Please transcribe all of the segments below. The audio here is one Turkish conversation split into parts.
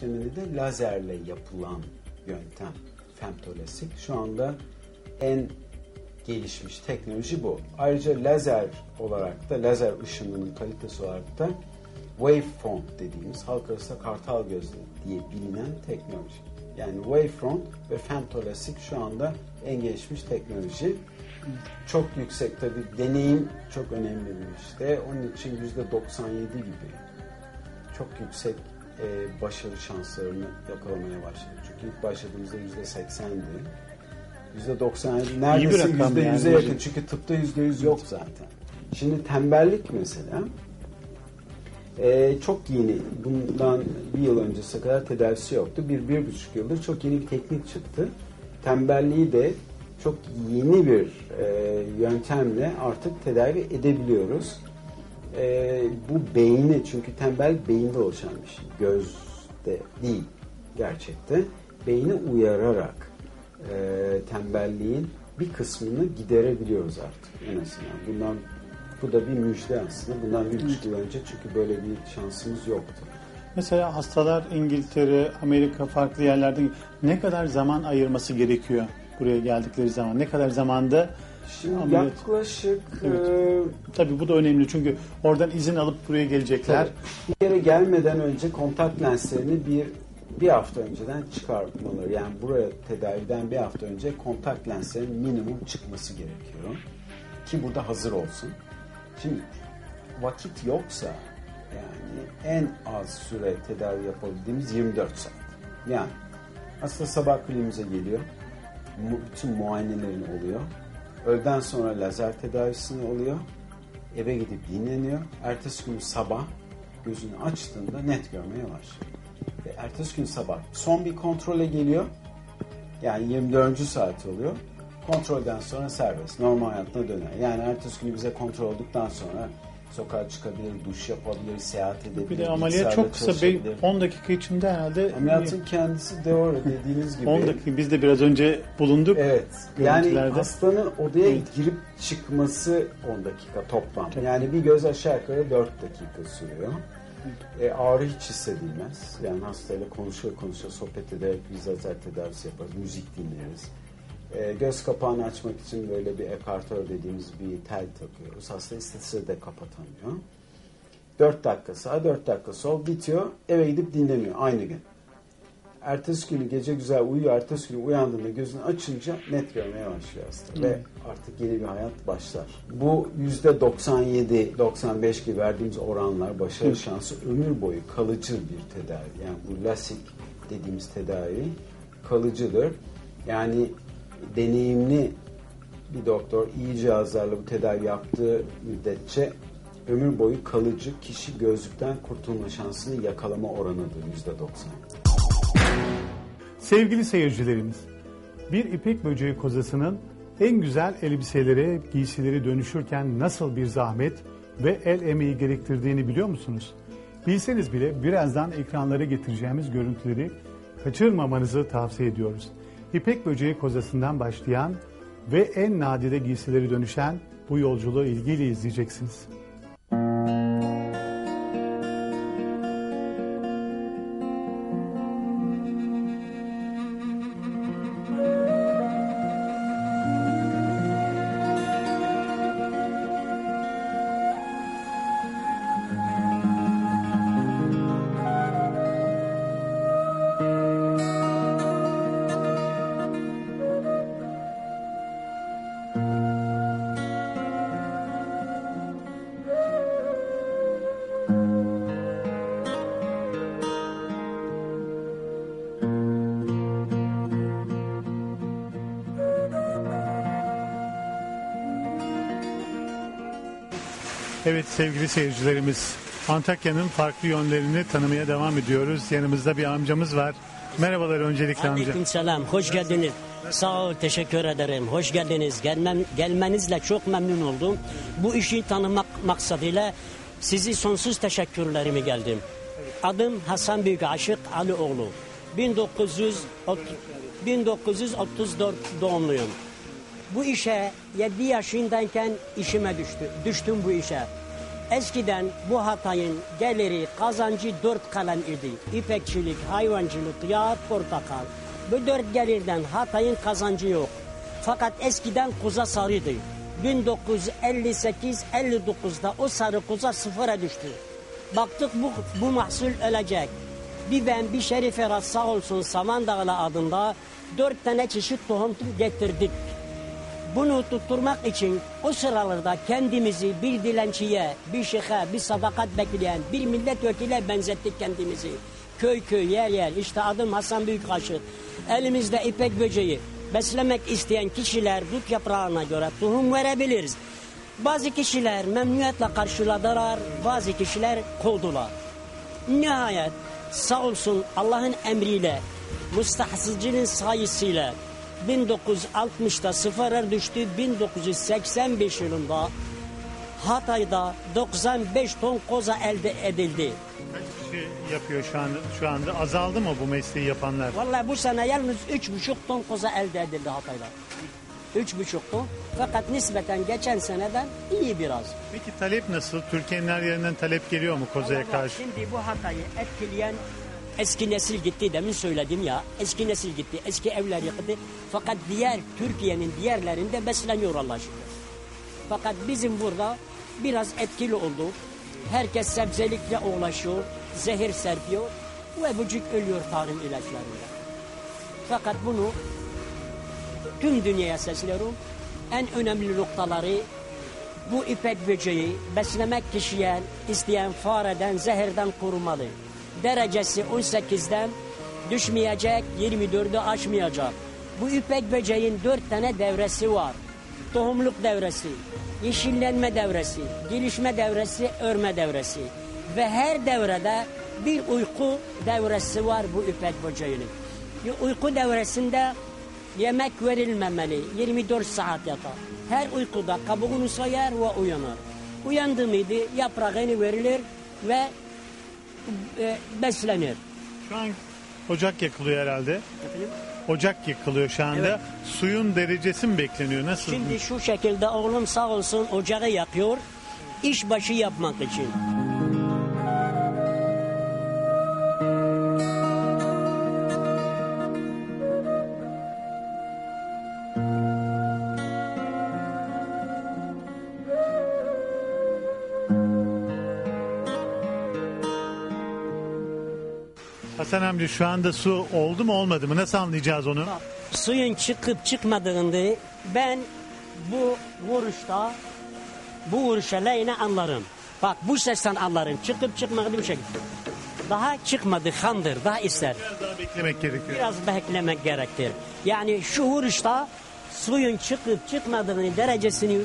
işlemini de lazerle yapılan yöntem femtolasik. Şu anda en gelişmiş teknoloji bu. Ayrıca lazer olarak da lazer ışınının kalitesi olarak da wavefront dediğimiz halk arasında kartal gözlü diye bilinen teknoloji. Yani wavefront ve femtolasik şu anda en gelişmiş teknoloji. Çok yüksek tabi deneyim çok önemli bir işte. Onun için yüzde 97 gibi çok yüksek e, başarı şanslarını yakalamaya başladı. Çünkü ilk başladığımızda yüzde 80'di. Yüzde 97 neredeyse yüzde yüze yakın. Çünkü tıpta yüzde yüz yok zaten. Şimdi tembellik mesela e, çok yeni. Bundan bir yıl öncesine kadar tedavisi yoktu. Bir, bir buçuk yıldır çok yeni bir teknik çıktı. Tembelliği de çok yeni bir e, yöntemle artık tedavi edebiliyoruz. E, bu beyni çünkü tembel beyinde oluşan bir şey. Gözde değil gerçekte. Beyni uyararak e, tembelliğin bir kısmını giderebiliyoruz artık en azından. Bundan bu da bir müjde aslında. Bundan bir buçuk yıl önce çünkü böyle bir şansımız yoktu. Mesela hastalar İngiltere, Amerika farklı yerlerde ne kadar zaman ayırması gerekiyor buraya geldikleri zaman? Ne kadar zamanda Şimdi Ameliyat. yaklaşık Evet. e, Tabii bu da önemli çünkü oradan izin alıp buraya gelecekler. Tabii. Bir yere gelmeden önce kontak lenslerini bir bir hafta önceden çıkartmaları. Yani buraya tedaviden bir hafta önce kontak lenslerin minimum çıkması gerekiyor. Ki burada hazır olsun. Şimdi vakit yoksa yani en az süre tedavi yapabildiğimiz 24 saat. Yani hasta sabah kliniğimize geliyor. Bütün muayenelerin oluyor. Öğleden sonra lazer tedavisini oluyor. Eve gidip dinleniyor. Ertesi gün sabah gözünü açtığında net görmeye başlıyor. Ve ertesi gün sabah son bir kontrole geliyor. Yani 24. saat oluyor. Kontrolden sonra serbest. Normal hayatına döner. Yani ertesi gün bize kontrol olduktan sonra sokağa çıkabilir, duş yapabilir, seyahat edebilir. Bir de ameliyat çok kısa. Be- çalışabilir. 10 dakika içinde herhalde Ameliyatın kendisi doğru dediğiniz gibi. 10 dakika biz de biraz önce bulunduk. Evet. Yani hastanın odaya Evet. girip çıkması 10 dakika toplam. Yani bir göz aşağı yukarı 4 dakika sürüyor. E, ağrı hiç hissedilmez. Yani hastayla konuşa konuşa sohbet ederek biz lazer tedavisi yaparız. Müzik dinleriz. E, göz kapağını açmak için böyle bir ekartör dediğimiz bir tel takıyoruz. Hasta istese de kapatamıyor. 4 dakika sağ, 4 dakika sol bitiyor. Eve gidip dinleniyor aynı gün. Ertesi günü gece güzel uyuyor. Ertesi günü uyandığında gözünü açınca net görmeye başlıyor hasta. Ve artık yeni bir hayat başlar. Bu %97-95 gibi verdiğimiz oranlar başarı şansı ömür boyu kalıcı bir tedavi. Yani bu lasik dediğimiz tedavi kalıcıdır. Yani deneyimli bir doktor iyi cihazlarla bu tedavi yaptığı müddetçe ömür boyu kalıcı kişi gözlükten kurtulma şansını yakalama oranıdır %90. Sevgili seyircilerimiz, bir ipek böceği kozasının en güzel elbiseleri, giysileri dönüşürken nasıl bir zahmet ve el emeği gerektirdiğini biliyor musunuz? Bilseniz bile birazdan ekranlara getireceğimiz görüntüleri kaçırmamanızı tavsiye ediyoruz. İpek böceği kozasından başlayan ve en nadide giysileri dönüşen bu yolculuğu ilgiyle izleyeceksiniz. Evet sevgili seyircilerimiz, Antakya'nın farklı yönlerini tanımaya devam ediyoruz. Yanımızda bir amcamız var. Merhabalar öncelikle amca. Aleyküm selam, hoş geldiniz. Sağ ol, teşekkür ederim. Hoş geldiniz. Gelmem, gelmenizle çok memnun oldum. Bu işi tanımak maksadıyla sizi sonsuz teşekkürlerimi geldim. Adım Hasan Büyük Aşık Alioğlu. 1900, 1934 doğumluyum. Bu işe 7 yaşındayken işime düştü. Düştüm bu işe. Eskiden bu Hatay'ın geliri, kazancı dört kalem idi. İpekçilik, hayvancılık, yağ, portakal. Bu dört gelirden Hatay'ın kazancı yok. Fakat eskiden kuza sarıydı. 1958-59'da o sarı kuza sıfıra düştü. Baktık bu, bu mahsul ölecek. Bir ben bir Şerif Erat sağ olsun Samandağlı adında dört tane çeşit tohum getirdik. Bunu tutturmak için o sıralarda kendimizi bir dilenciye, bir şeyhe, bir sadakat bekleyen bir milletvekile benzettik kendimizi. Köy köy, yer yer, işte adım Hasan Büyükkaşık. Elimizde ipek böceği. Beslemek isteyen kişiler dut yaprağına göre tohum verebiliriz. Bazı kişiler memnuniyetle karşıladılar, bazı kişiler kovdular. Nihayet sağ olsun Allah'ın emriyle, mustahsızcının sayısıyla 1960'da sıfıra düştü. 1985 yılında Hatay'da 95 ton koza elde edildi. Kaç kişi yapıyor şu anda? Şu anda azaldı mı bu mesleği yapanlar? Vallahi bu sene yalnız 3,5 ton koza elde edildi Hatay'da. 3,5 ton. Fakat nispeten geçen seneden iyi biraz. Peki talep nasıl? Türkiye'nin her yerinden talep geliyor mu kozaya Vallahi karşı? Şimdi bu Hatay'ı etkileyen eski nesil gitti demin söyledim ya. Eski nesil gitti. Eski evler yıkıldı. Fakat diğer Türkiye'nin diğerlerinde besleniyor Allah şükür. Fakat bizim burada biraz etkili oldu. Herkes sebzelikle uğraşıyor. Zehir serpiyor. Ve bucuk ölüyor tarım ilaçlarıyla. Fakat bunu tüm dünyaya sesleniyorum. En önemli noktaları bu ipek böceği beslemek kişiye isteyen fareden, zehirden korumalı. Derecesi 18'den düşmeyecek, 24'ü aşmayacak. Bu ipek böceğin 4 tane devresi var. Tohumluk devresi, yeşillenme devresi, gelişme devresi, örme devresi. Ve her devrede bir uyku devresi var bu ipek böceğinin. Uyku devresinde Yemek verilmemeli. 24 saat yatar. Her uykuda kabuğunu soyar ve uyanır. Uyandı mıydı yaprağını verilir ve e, beslenir. Şu an ocak yakılıyor herhalde. Efendim? Ocak yakılıyor şu anda. Evet. Suyun derecesi mi bekleniyor? Nasıl? Şimdi şu şekilde oğlum sağ olsun ocağı yakıyor. iş başı yapmak için. Hasan amca şu anda su oldu mu olmadı mı? Nasıl anlayacağız onu? Suyun çıkıp çıkmadığını ben bu vuruşta bu vuruşa yine anlarım. Bak bu sesten anlarım. Çıkıp çıkmadı bir şekilde. Daha çıkmadı hamdır. Daha ister. Biraz daha beklemek gerekiyor. Biraz beklemek gerektir. Yani şu vuruşta suyun çıkıp çıkmadığını derecesini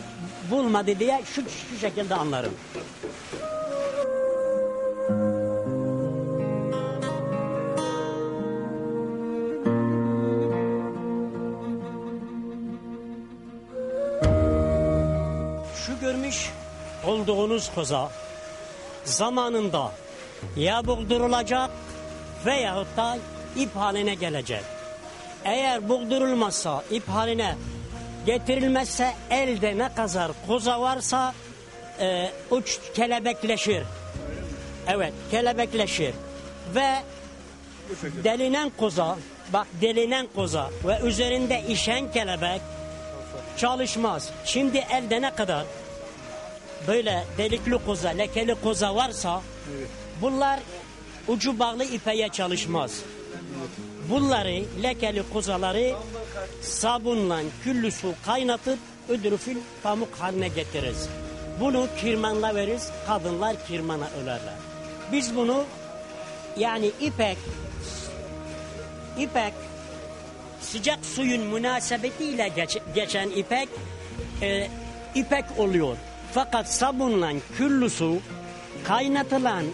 bulmadı diye şu, şu şekilde anlarım. Görmüş olduğunuz koza zamanında ya buldurulacak veyahut da ip haline gelecek. Eğer buldurulmazsa ip haline getirilmezse elde ne kadar koza varsa e, uç kelebekleşir. Evet kelebekleşir ve delinen koza bak delinen koza ve üzerinde işen kelebek çalışmaz. Şimdi elde ne kadar böyle delikli koza, lekeli koza varsa bunlar ucu bağlı ipeye çalışmaz. Bunları lekeli kozaları sabunla küllü su kaynatıp ödürüfül pamuk haline getiririz. Bunu kirmanla veririz, kadınlar kirmana ölerler. Biz bunu yani ipek ipek sıcak suyun münasebetiyle geç- geçen ipek e, ipek oluyor. Fakat sabunla küllü kaynatılan